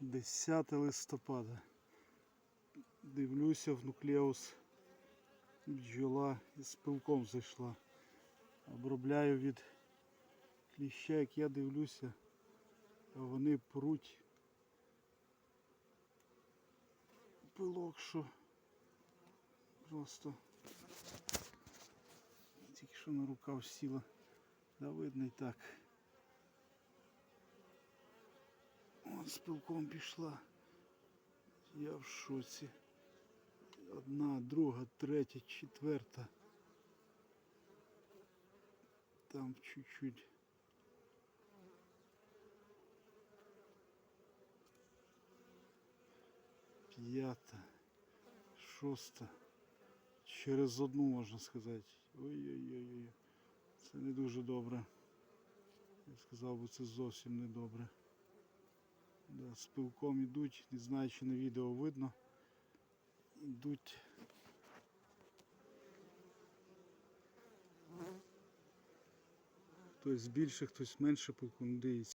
10 листопада. Дивлюся в нуклеус. Бджола із пилком зайшла. Обробляю від кліща, як я дивлюся, а вони пруть пилок, що просто тільки що на рукав сіла. Да видно і так. З пилком пішла. Я в шоці. Одна, друга, третя, четверта. Там чуть-чуть. П'ята, шоста. Через одну можна сказати. Ой-ой-ой. Це не дуже добре. Я сказав би, це зовсім не добре. З пилком йдуть, не знаю, чи на відео видно. Йдуть. Хтось більше, хтось менше пилку, дивіться.